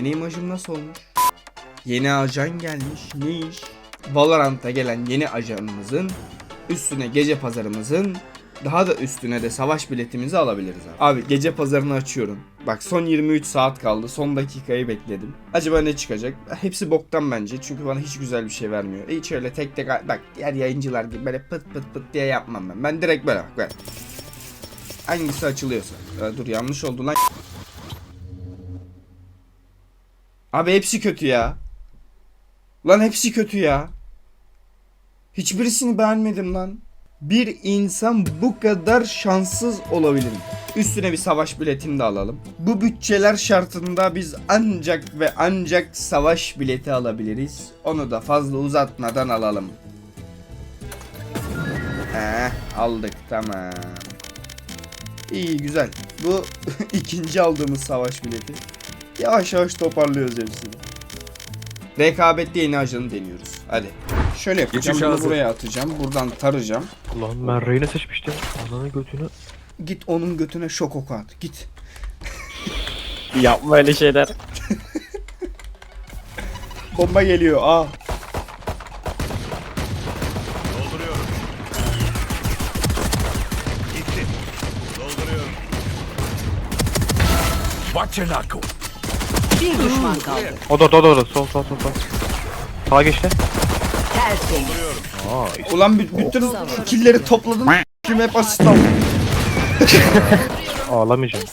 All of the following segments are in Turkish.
Yeni imajım nasıl olmuş? Yeni ajan gelmiş. Ne iş? Valorant'a gelen yeni ajanımızın üstüne gece pazarımızın daha da üstüne de savaş biletimizi alabiliriz abi. Abi gece pazarını açıyorum. Bak son 23 saat kaldı. Son dakikayı bekledim. Acaba ne çıkacak? Hepsi boktan bence. Çünkü bana hiç güzel bir şey vermiyor. Hiç öyle tek tek bak diğer yayıncılar gibi böyle pıt pıt pıt diye yapmam ben. Ben direkt böyle bak böyle. Hangisi açılıyorsa. Aa, dur yanlış oldu lan. Abi hepsi kötü ya. Lan hepsi kötü ya. Hiçbirisini beğenmedim lan. Bir insan bu kadar şanssız olabilir mi? Üstüne bir savaş biletini de alalım. Bu bütçeler şartında biz ancak ve ancak savaş bileti alabiliriz. Onu da fazla uzatmadan alalım. Eh, aldık tamam. İyi güzel. Bu ikinci aldığımız savaş bileti. Yavaş yavaş toparlıyoruz hepsini. Rekabette yeni ajanı deniyoruz. Hadi. Şöyle yapacağım. Geçiş Bunu buraya atacağım. Buradan tarayacağım. Lan ben Reyna seçmiştim. Ananı götünü. Git onun götüne şok oku at. Git. Yapma öyle şeyler. Bomba geliyor. Aa. Dolduruyorum. Gitti. Dolduruyorum. Baçenako. Bir düşman kaldı. O da o da o da sol sol sol sol. Sağa geçti. Tertemiz. Aa Ulan bü- bütün killeri topladın. Kim hep asist aldı. ağlamayacağım.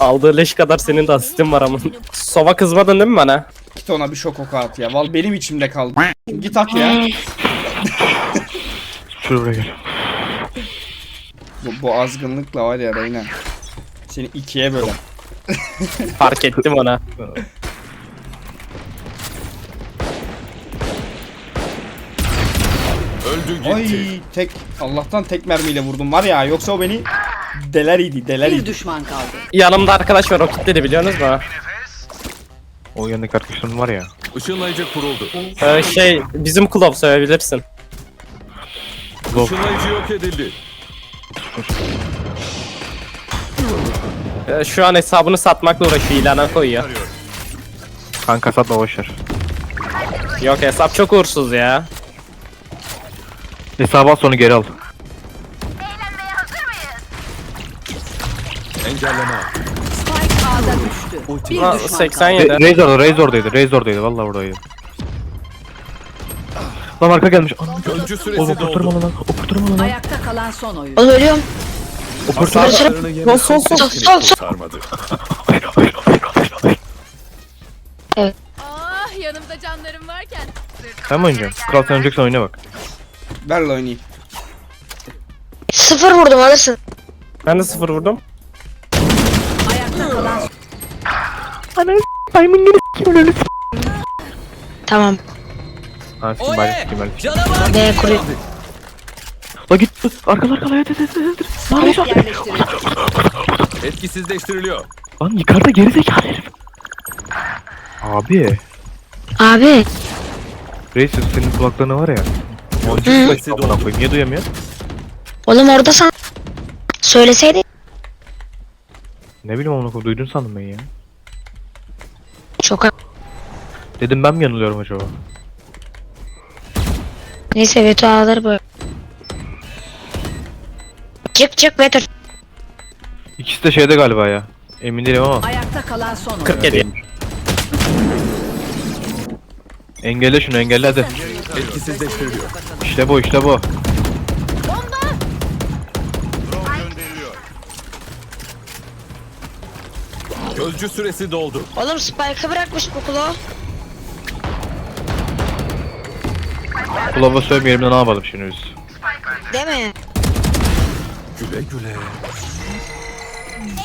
Aldığı leş kadar senin de asistin var ama. Sova kızmadın değil mi bana? Git ona bir şok oku at ya. Val benim içimde kaldı. Git at ya. Şuraya buraya gel. Bu, bu azgınlıkla var ya Reyna. Seni ikiye böler. Fark ettim ona. Öldü gitti. Ay tek Allah'tan tek mermiyle vurdum var ya yoksa o beni deler idi deler Bir idi. düşman kaldı. Yanımda arkadaş var o kitledi biliyorsunuz mu? O yanındaki arkadaşlarım var ya. Işınlayıcı kuruldu. Ee, şey bizim kulüp söyleyebilirsin. Işınlayıcı yok edildi. Ee, şu an hesabını satmakla uğraşıyor ilana koyuyor. Kanka satma boşver. Yok hesap çok uğursuz ya. Hesabı al sonra geri al. Engelleme. Spike A'da düştü. Bir düşman kaldı. 87. Re- Razor'da Razor'daydı Razor'daydı valla buradaydı. Lan arka gelmiş. Ananı Öncü Oğlum süresi doldu. lan. Lan. Ayakta kalan son oyun. Oğlum ölüyorum. Okurtturma. Hasarlarını yemek Sol, sol, sol, seni sol, sol. kurtarmadı. Ah yanımda canlarım varken. Sen mi oynayacaksın? Kral sen oynayacaksan oyna bak. Ver la oynayayım. Sıfır vurdum alırsın. Ben de sıfır vurdum. Tamam. Ha sikim bari sikim bari. B kuruyor. La git. Arkalar arkalar hadi hadi hadi. yerleştirildi. Etkisizleştiriliyor. Lan yukarıda geri zekalı herif. Abi. Abi. Reis senin kulaklarına var ya. Boncuk sesi amına koyayım. Niye duyamıyorsun? Oğlum orada sen söyleseydin. Ne bileyim amına koyayım. Duydun sandım ben ya. Çok Dedim ben mi yanılıyorum acaba? Neyse veto alır böyle. Çık veto. İkisi de şeyde galiba ya. Emin değilim ama. Ayakta kalan son oyun. 47. Engelle şunu engelle hadi. Etkisizleştiriliyor. İşte bu işte bu. Gözcü süresi doldu. Oğlum Spike'ı bırakmış bu kulağı. Kulava söylemeyelim de ne yapalım şimdi biz. Değil mi? Güle güle.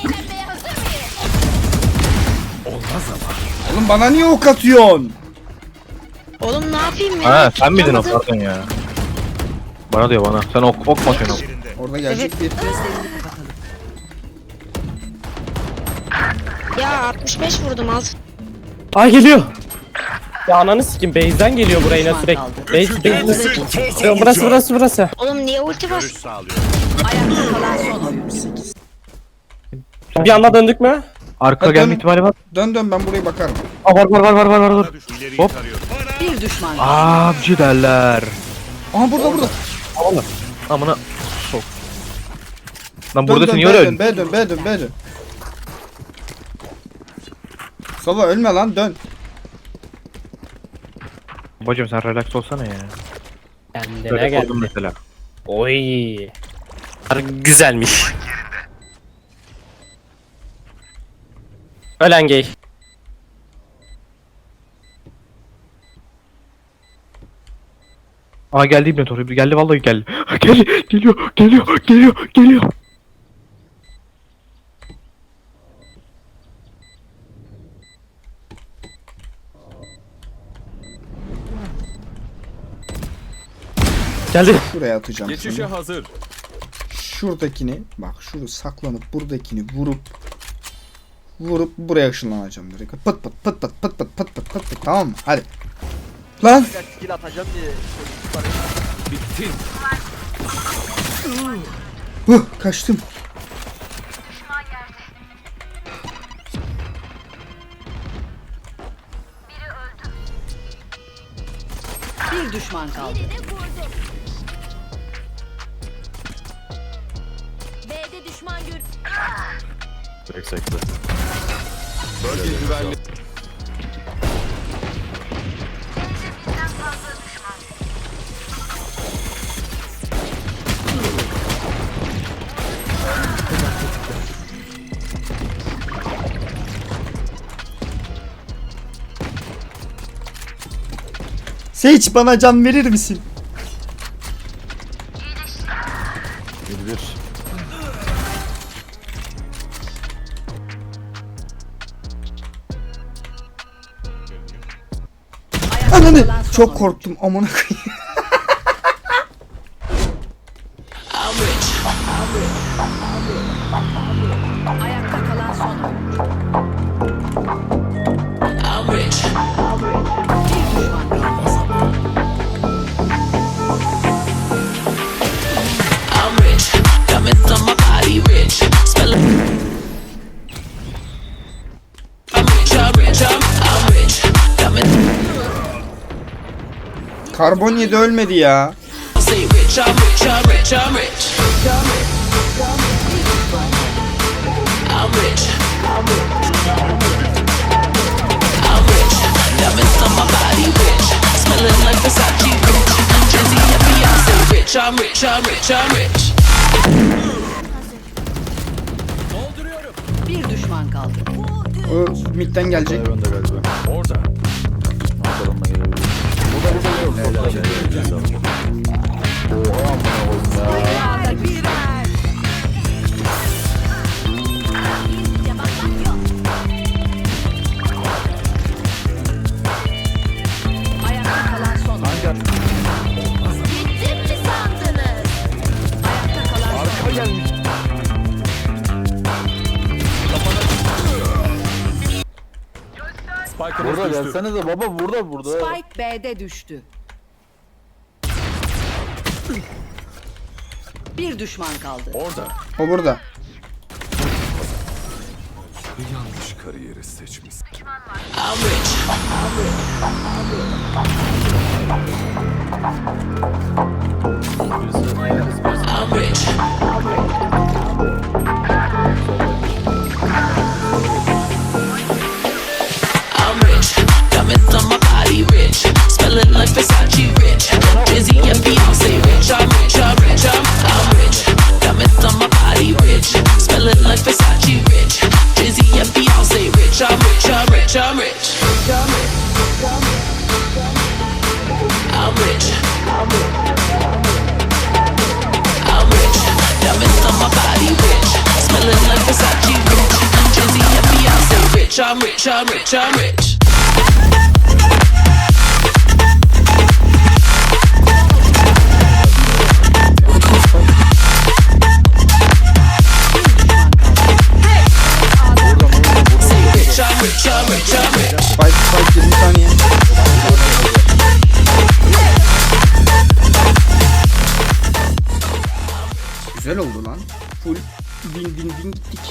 Eğlenmeye hazır mıyız? Olmaz ama. Oğlum bana niye ok atıyorsun? Oğlum ne yapayım ya? Ha sen miydin o Tutamadım. pardon ya. Bana diyor bana. Sen ok, ok atıyorsun ok? Orada gelecek bir Ya 65 vurdum alt. Ay geliyor. Ya ananı sikim base'den geliyor buraya yine sürekli. Base base. Burası burası burası. Oğlum niye ulti bas? sağlıyor. Ayakta kalan son oyun. Bir anda döndük mü? Arka Hadi gelme dönün. ihtimali var. Dön dön ben buraya bakarım. Aa var var var var var var. Hop. Bir düşman. Avcı derler. Aha burada burada. Amına sok. Lan Dön, burada dön, niye B dön, B dön, B dön, B dön. Sova ölme lan dön. Babacım sen relax olsana ya. Kendine Böyle gel. kurdum mesela. Oy. Güzelmiş. Ölen gay. Aa geldi İbnet oraya. Geldi vallahi geldi. geldi. Geliyor. Geliyor. Geliyor. Geliyor. Geldi. Şuraya atacağım Geçişe seni. hazır. Şuradakini bak şunu saklanıp buradakini vurup vurup buraya ışınlanacağım direkt. Pıt pıt pıt pıt pıt pıt pıt pıt pıt pıt tamam mı? Hadi. Lan! skill atacağım diye Bittin. Huh, kaçtım. Bir düşman kaldı. Bölge güvenli. Sage bana can verir misin? Anne çok korktum amına koyayım. Ayakta kalan son. Rich, I'm Karbon yedi ölmedi ya. Bir düşman kaldı. O midden gelecek. Orada. Burada gelsenize baba burada burada. Spike B'de düştü. Bir düşman kaldı. Orada. O burada. Yanlış kariyeri seçmiş. I'm rich, I'm rich, I'm rich. Fight, fight, 20 saniye. Güzel oldu lan. Full din din din gittik.